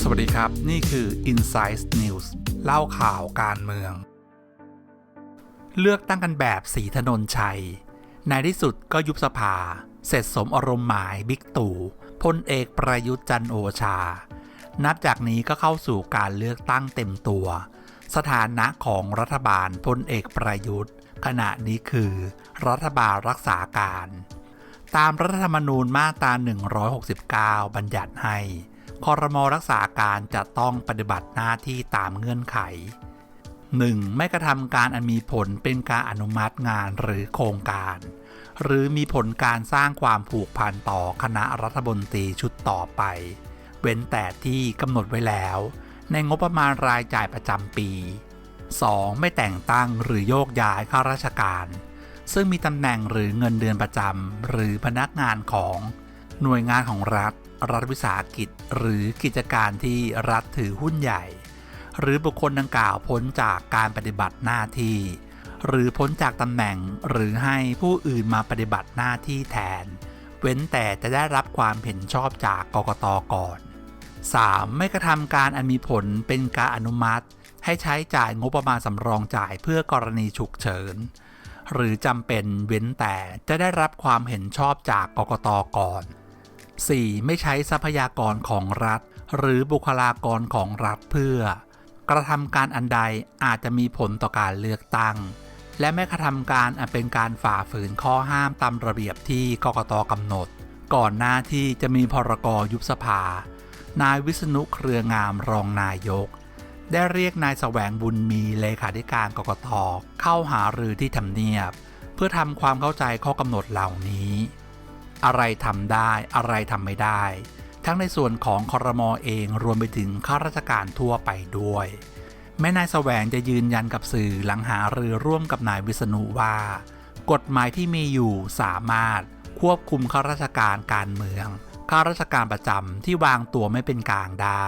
สวัสดีครับ นี่คือ Insight News เล่าข่าวการเมือง เลือกตั้งกันแบบสีถนนชัย ในที่สุดก็ยุบสภา เสร็จสมอารมณ์หมายบิ๊กตู่พลเอกประยุทธ์จันโอชา นับจากนี้ก็เข้าสู่การเลือกตั้งเต็มตัว สถานะของรัฐบาลพลเอกประยุทธ์ ขณะนี้คือ รัฐบาลรักษาการ ตามรัฐธรรมนูญมาตรา 169 บัญญัติให้คอรมอรักษาการจะต้องปฏิบัติหน้าที่ตามเงื่อนไข 1. ไม่กระทำการอันมีผลเป็นการอนุมัติงานหรือโครงการ หรือมีผลการสร้างความผูกพันต่อคณะรัฐมนตรีชุดต่อไป เว้นแต่ที่กำหนดไว้แล้ว ในงบประมาณรายจ่ายประจำปี 2. ไม่แต่งตั้งหรือโยกย้ายข้าราชการ ซึ่งมีตำแหน่งหรือเงินเดือนประจำหรือพนักงานของหน่วยงานของรัฐ รัฐวิสาหกิจ หรือกิจการที่รัฐถือหุ้นใหญ่ หรือบุคคลดังกล่าวพ้นจากการปฏิบัติหน้าที่ หรือพ้นจากตำแหน่งหรือให้ผู้อื่นมาปฏิบัติหน้าที่แทน เว้นแต่จะได้รับความเห็นชอบจากกกตก่อน 3. ไม่กระทำการอันมีผลเป็นการอนุมัติ ให้ใช้จ่ายงบประมาณสำรองจ่ายเพื่อกรณีฉุกเฉิน หรือจำเป็นเว้นแต่จะได้รับความเห็นชอบจากกกตก่อน 4. ไม่ใช้ทรัพยากรของรัฐ หรือบุคลากรของรัฐเพื่อ กระทำการอันใดอาจจะมีผลต่อการเลือกตั้ง และไม่กระทำการอันเป็นการฝ่าฝืนข้อห้ามตามระเบียบที่กกตกำหนด ก่อนหน้าที่จะมีพรกยุบสภา นายวิษณุเครืองามรองนายก ได้เรียกนายแสวงบุญมีเลขาธิการกกตเข้าหารือที่ทำเนียบ เพื่อทำความเข้าใจข้อกำหนดเหล่านี้ อะไรทำได้อะไรทำไม่ได้ ทั้งในส่วนของคอรมอเองรวมไปถึงข้าราชการทั่วไปด้วย แม่นายแสวงจะยืนยันกับสื่อหลังหารือร่วมกับนายวิษณุว่า กฎหมายที่มีอยู่สามารถควบคุมข้าราชการการเมืองข้าราชการประจำที่วางตัวไม่เป็นกลางได้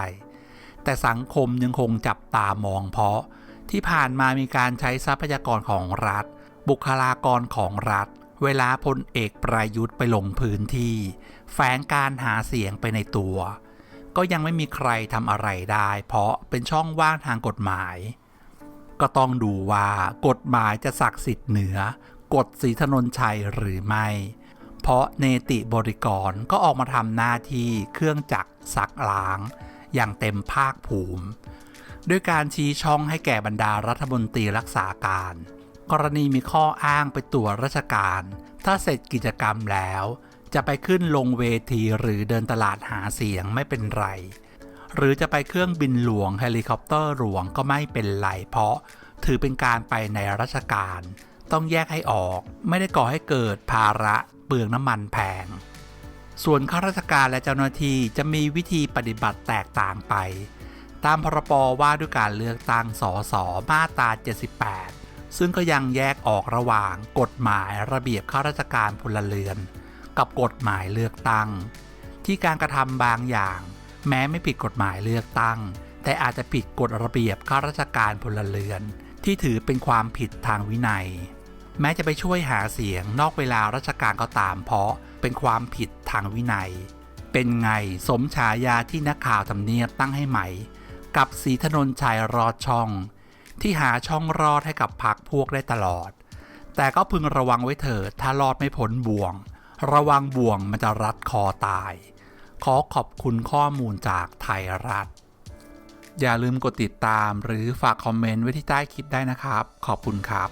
แต่สังคมยังคงจับตามองเพราะ ที่ผ่านมามีการใช้ทรัพยากรของรัฐ บุคลากรของรัฐ เวลาพลเอกประยุทธ์ไปลงพื้นที่ แฝงการหาเสียงไปในตัว ก็ยังไม่มีใครทำอะไรได้ เพราะเป็นช่องว่างทางกฎหมาย ก็ต้องดูว่ากฎหมายจะศักดิ์สิทธิ์เหนือกฎสีถนนชัยหรือไม่ เพราะเนติบริกรก็ออกมาทำหน้าที่เครื่องจักรซักล้าง อย่างเต็มภาคภูมิ ด้วยการชี้ช่องให้แก่บรรดารัฐมนตรีรักษาการ กรณีมีข้ออ้างไปตัวราชการ ถ้าเสร็จกิจกรรมแล้ว จะไปขึ้นลงเวทีหรือเดินตลาดหาเสียงไม่เป็นไร หรือจะไปเครื่องบินหลวงเฮลิคอปเตอร์หลวงก็ไม่เป็นไรเพราะถือเป็นการไปในราชการ ต้องแยกให้ออก ไม่ได้ก่อให้เกิดภาระเปลืองน้ำมันแพง ส่วนข้าราชการและเจ้าหน้าที่จะมีวิธีปฏิบัติแตกต่างไป ตามพรบว่าด้วยการเลือกตั้งสสมาตรา78 ซึ่งก็ยังแยกออกระหว่างกฎหมายระเบียบข้าราชการพลเรือน กับกฎหมายเลือกตั้ง ที่การกระทำบางอย่าง แม้ไม่ผิดกฎหมายเลือกตั้ง แต่อาจจะผิดกฎระเบียบข้าราชการพลเรือน ที่ถือเป็นความผิดทางวินัย แม้จะไปช่วยหาเสียงนอกเวลาราชการก็ตามเพราะเป็นความผิดทางวินัย เป็นไงสมฉายาที่นักข่าวทำเนียบตั้งให้ใหม่กับสีถนนชัยรอดช่อง ที่หาช่องรอดให้กับพักพวกได้ตลอด แต่ก็พึงระวังไว้เถิดถ้ารอดไม่พ้นบ่วง ระวังบ่วงมันจะรัดคอตาย ขอขอบคุณข้อมูลจากไทยรัฐ อย่าลืมกดติดตามหรือฝากคอมเมนต์ไว้ที่ใต้คลิปได้นะครับ ขอบคุณครับ